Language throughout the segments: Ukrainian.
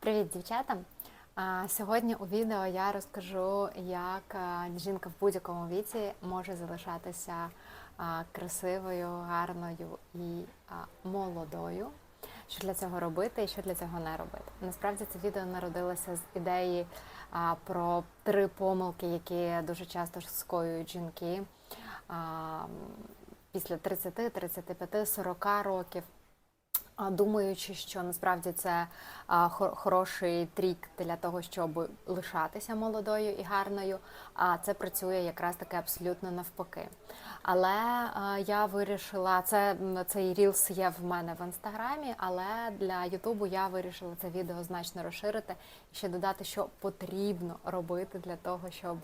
Привіт, дівчата! Сьогодні у відео я розкажу, як жінка в будь-якому віці може залишатися красивою, гарною і молодою. Що для цього робити і що для цього не робити. Насправді це відео народилося з ідеї про три помилки, які дуже часто скоюють жінки після 30, 35, 40 років. Думаючи, що насправді це а, хор- хороший трік для того, щоб лишатися молодою і гарною, а це працює якраз таки абсолютно навпаки. Але я вирішила, це цей рілс є в мене в інстаграмі, але для Ютубу я вирішила це відео значно розширити і ще додати, що потрібно робити для того, щоб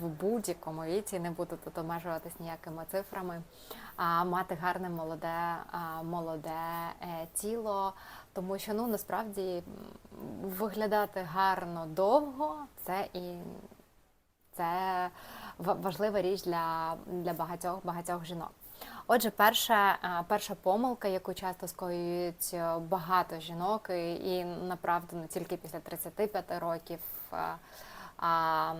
в будь-якому віці не буду тут обмежуватись ніякими цифрами, мати гарне молоде, молоде е, тіло, тому що ну насправді виглядати гарно довго це і це важлива річ для, для багатьох багатьох жінок. Отже, перша, перша помилка, яку часто скоюють е, багато жінок, і, направду не тільки після 35 років, а,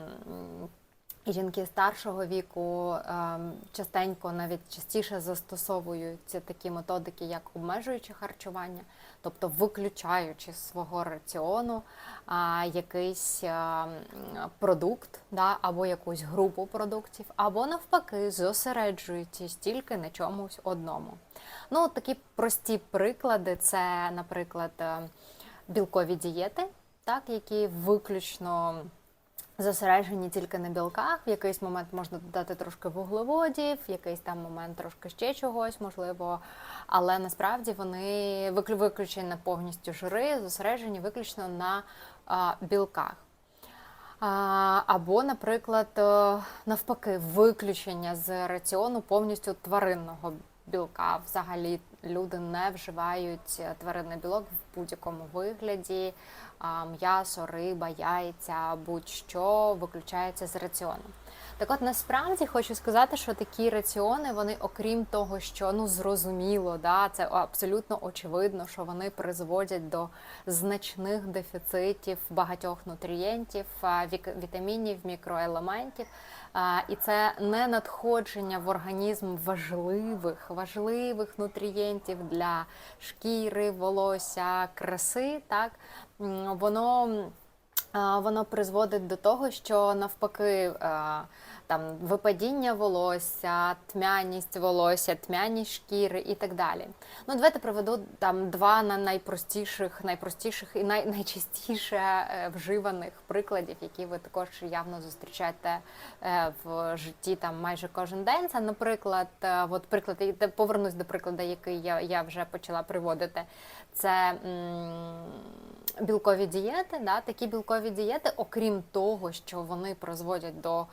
жінки старшого віку ем, частенько, навіть частіше застосовують такі методики, як обмежуюче харчування, тобто виключаючи з свого раціону якийсь продукт да, або якусь групу продуктів, або навпаки зосереджуючись тільки на чомусь одному. Ну, такі прості приклади це, наприклад, е, білкові дієти, так, які виключно зосереджені тільки на білках. В якийсь момент можна додати трошки вуглеводів, в якийсь там момент трошки ще чогось, можливо. Але насправді вони виклю- виключені повністю жири, зосереджені виключно на а, білках. А, Або, наприклад, е, навпаки, виключення з раціону повністю тваринного білка. Взагалі люди не вживають е, тваринний білок в будь-якому вигляді. М'ясо, риба, яйця, будь-що виключається з раціону. Так от насправді хочу сказати, що такі раціони, вони, окрім того, що ну зрозуміло, да, це абсолютно очевидно, що вони призводять до значних дефіцитів багатьох нутрієнтів, вітамінів, мікроелементів. І це не надходження в організм важливих, важливих нутрієнтів для шкіри, волосся, краси. Так воно воно призводить до того, що навпаки там випадіння волосся, тьмяність волосся, тьмяність шкіри і так далі. Ну, давайте приведу там два на найпростіших, найпростіших і най, найчастіше е, вживаних прикладів, які ви також явно зустрічаєте е, в житті там майже кожен день. Це, наприклад, е, от приклад, повернусь до прикладу, який я, я вже почала приводити. Це м, білкові дієти. Да? Такі білкові дієти, окрім того, що вони призводять до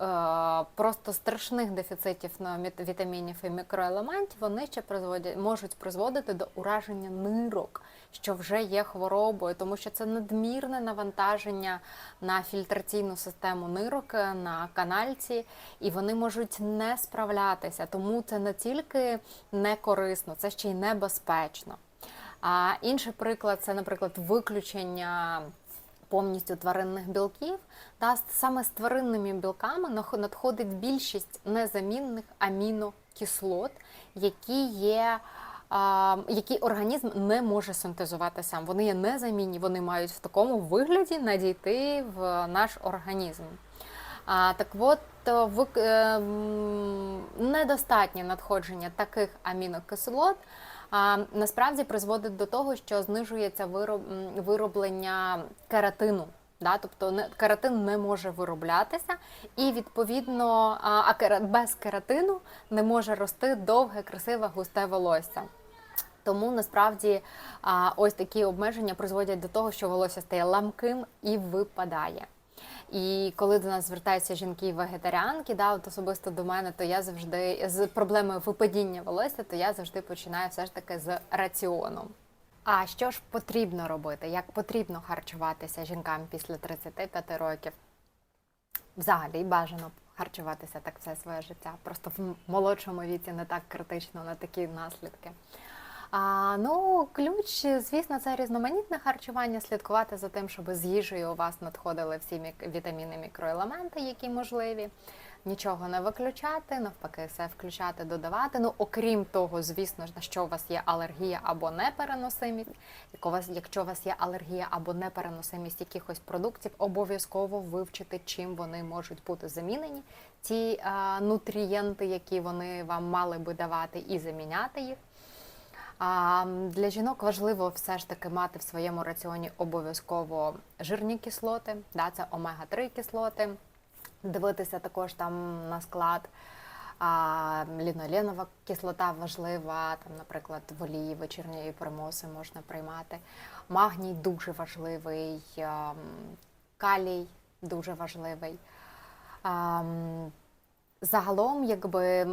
е, просто страшних дефіцитів на вітамінів і мікроелементів, вони ще призводять, можуть призводити до ураження нирок, що вже є хворобою, тому що це надмірне навантаження на фільтраційну систему нирок, е, на канальці, і вони можуть не справлятися. Тому це не тільки не корисно, це ще й небезпечно. А інший приклад це, наприклад, виключення повністю тваринних білків. Та саме з тваринними білками надходить більшість незамінних амінокислот, які є. Які організм не може синтезувати сам. Вони є незамінні, вони мають в такому вигляді надійти в наш організм. Так от, е, е, недостатнє надходження таких амінокислот а, насправді призводить до того, що знижується вироб, вироблення кератину. Да, тобто не, кератин не може вироблятися, і відповідно а, а без кератину не може рости довге, красиве, густе волосся. Тому насправді а, ось такі обмеження призводять до того, що волосся стає ламким і випадає. І коли до нас звертаються жінки-вегетаріанки, да, от особисто до мене, то я завжди з проблемою випадіння волосся, то я завжди починаю все ж таки з раціону. А що ж потрібно робити? Як потрібно харчуватися жінкам після 35 років? Взагалі бажано харчуватися так все своє життя. Просто в молодшому віці не так критично на такі наслідки. А, ну, ключ, звісно, це різноманітне харчування, слідкувати за тим, щоб з їжею у вас надходили всі вітаміни, мікроелементи, які можливі. Нічого не виключати, навпаки, все включати, додавати. Ну, окрім того, звісно ж, на що у вас є алергія або непереносимість. Якщо у вас є алергія або непереносимість якихось продуктів, обов'язково вивчити, чим вони можуть бути замінені. Ті а, нутрієнти, які вони вам мали би давати, і заміняти їх. А для жінок важливо все ж таки мати в своєму раціоні обов'язково жирні кислоти, да, це омега-3 кислоти. Дивитися також там на склад. А, ліноленова кислота важлива, там, наприклад, в олії вечірньої примоси можна приймати. Магній дуже важливий, калій дуже важливий. Загалом, якби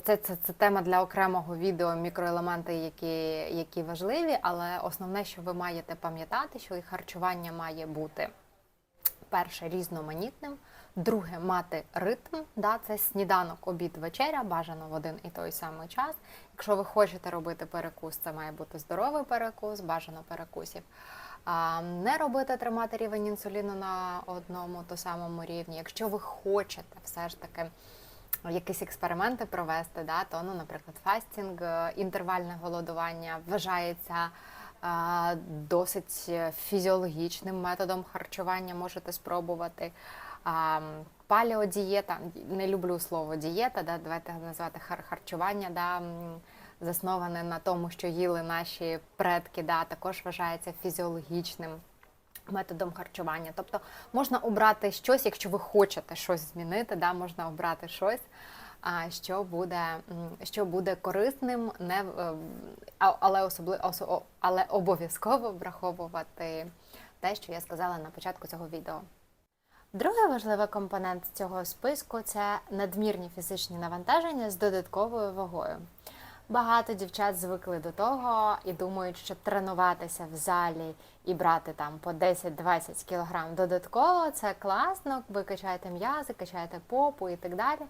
це, це, це тема для окремого відео, мікроелементи, які, які важливі, але основне, що ви маєте пам'ятати, що і харчування має бути перше різноманітним, друге мати ритм. Да, це сніданок, обід, вечеря, бажано в один і той самий час. Якщо ви хочете робити перекус, це має бути здоровий перекус, бажано перекусів. А, не робити тримати рівень інсуліну на одному то самому рівні. Якщо ви хочете все ж таки якісь експерименти провести, да, то, ну, наприклад, фастінг, е, інтервальне голодування вважається е, досить фізіологічним методом харчування, можете спробувати. А, м, Палеодієта, не люблю слово дієта, да, давайте назвати хар- харчування, да, засноване на тому, що їли наші предки, да, також вважається фізіологічним методом харчування. Тобто можна обрати щось, якщо ви хочете щось змінити, да, можна обрати щось, а, що буде, що буде корисним, не, е, але, особли, але обов'язково враховувати те, що я сказала на початку цього відео. Другий важливий компонент цього списку це надмірні фізичні навантаження з додатковою вагою. Багато дівчат звикли до того і думають, що тренуватися в залі і брати там по 10-20 кг додатково це класно, ви качаєте м'язи, качаєте попу і так далі.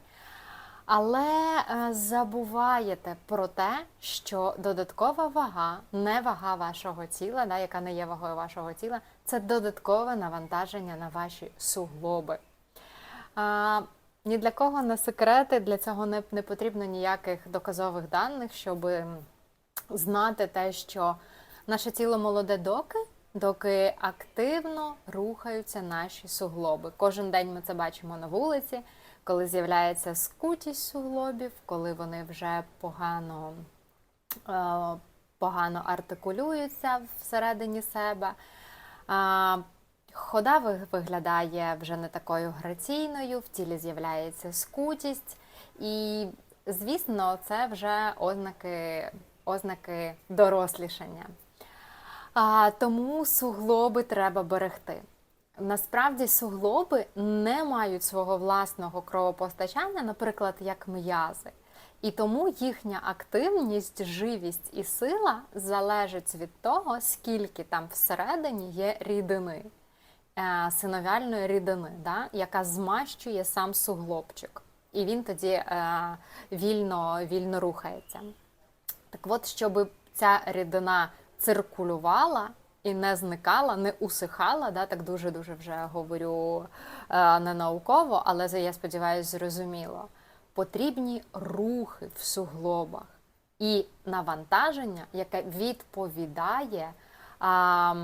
Але е, забуваєте про те, що додаткова вага, не вага вашого тіла, да, яка не є вагою вашого тіла, це додаткове навантаження на ваші суглоби. Ні для кого не секрети, для цього не, не потрібно ніяких доказових даних, щоб знати те, що наше тіло молоде доки, доки активно рухаються наші суглоби. Кожен день ми це бачимо на вулиці, коли з'являється скутість суглобів, коли вони вже погано, е, погано артикулюються всередині себе. Хода виглядає вже не такою граційною, в тілі з'являється скутість, і, звісно, це вже ознаки, ознаки дорослішання. А, тому суглоби треба берегти. Насправді суглоби не мають свого власного кровопостачання, наприклад, як м'язи. І тому їхня активність, живість і сила залежить від того, скільки там всередині є рідини, синовіальної рідини, да, яка змащує сам суглобчик. І він тоді е, вільно, вільно рухається. Так от, щоб ця рідина циркулювала і не зникала, не усихала, да, так дуже-дуже вже говорю е, не науково, але я сподіваюся, зрозуміло. Потрібні рухи в суглобах і навантаження, яке відповідає а,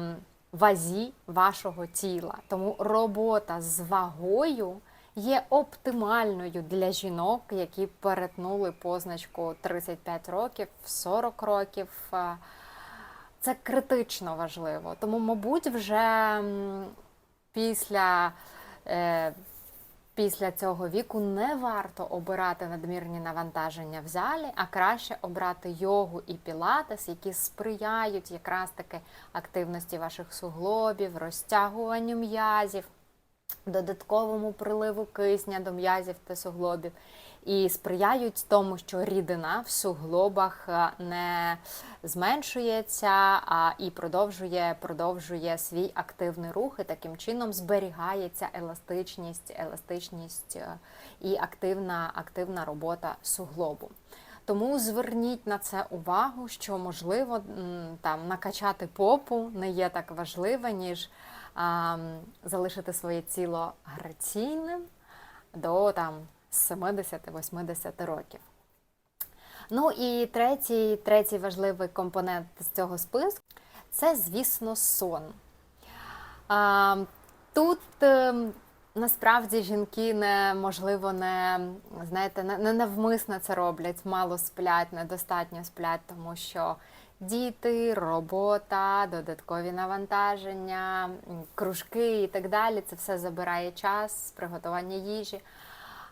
вазі вашого тіла. Тому робота з вагою є оптимальною для жінок, які перетнули позначку 35 років, 40 років. Е, Це критично важливо. Тому, мабуть, вже після, е, після цього віку не варто обирати надмірні навантаження в залі, а краще обрати йогу і пілатес, які сприяють якраз таки активності ваших суглобів, розтягуванню м'язів додатковому приливу кисня до м'язів та суглобів і сприяють тому, що рідина в суглобах е, не зменшується а і продовжує, продовжує свій активний рух, і таким чином зберігається еластичність, еластичність е, і активна, активна робота суглобу. Тому зверніть на це увагу, що можливо там накачати попу не є так важливо, ніж залишити своє тіло граційним до там 70-80 років. Ну і третій, третій важливий компонент з цього списку це, звісно, сон. Тут ем, насправді жінки не можливо не знаєте, не навмисно це роблять, мало сплять, недостатньо сплять, тому що діти, робота, додаткові навантаження, кружки і так далі. Це все забирає час, приготування їжі.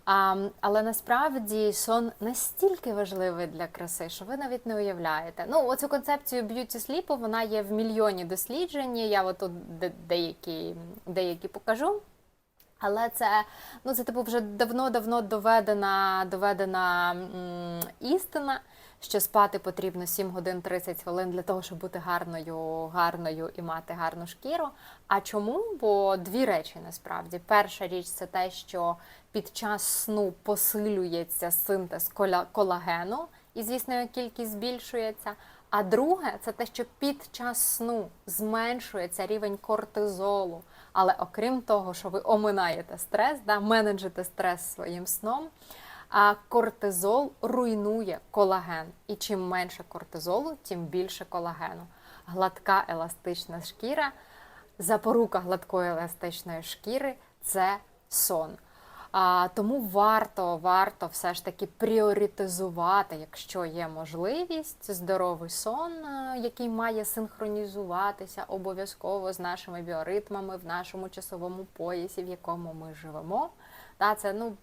А, але насправді сон настільки важливий для краси, що ви навіть не уявляєте. Ну, оцю концепцію б'юті сліпу вона є в мільйоні досліджень. Я от тут деякі, деякі покажу. Але це ну це типу вже давно-давно доведена, доведена м, істина, що спати потрібно 7 годин 30 хвилин для того, щоб бути гарною, гарною і мати гарну шкіру. А чому? Бо дві речі насправді. Перша річ це те, що під час сну посилюється синтез колагену, і звісно, його кількість збільшується. А друге, це те, що під час сну зменшується рівень кортизолу. Але окрім того, що ви оминаєте стрес, да, менеджите стрес своїм сном, а кортизол руйнує колаген. І чим менше кортизолу, тим більше колагену. Гладка еластична шкіра, запорука гладкої еластичної шкіри це сон. А, тому варто, варто все ж таки пріоритизувати, якщо є можливість, здоровий сон, який має синхронізуватися обов'язково з нашими біоритмами в нашому часовому поясі, в якому ми живемо. Та, це, ну,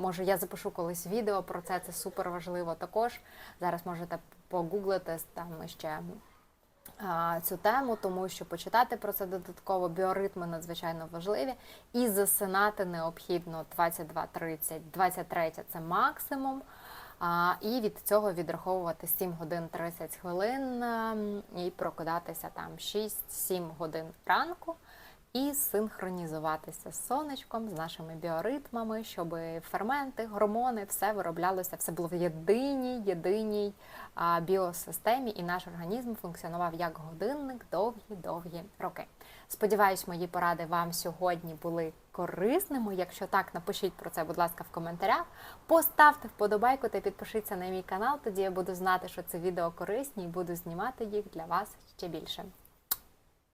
може, я запишу колись відео про це, це супер важливо також. Зараз можете погуглити там ще цю тему, тому що почитати про це додатково біоритми надзвичайно важливі, і засинати необхідно 22.30, 23 це максимум. І від цього відраховувати 7 годин 30 хвилин і прокидатися там 6-7 годин ранку. І синхронізуватися з сонечком, з нашими біоритмами, щоб ферменти, гормони, все вироблялося, все було в єдиній, єдиній біосистемі, і наш організм функціонував як годинник довгі-довгі роки. Сподіваюсь, мої поради вам сьогодні були корисними. Якщо так, напишіть про це, будь ласка, в коментарях. Поставте вподобайку та підпишіться на мій канал. Тоді я буду знати, що це відео корисні і буду знімати їх для вас ще більше.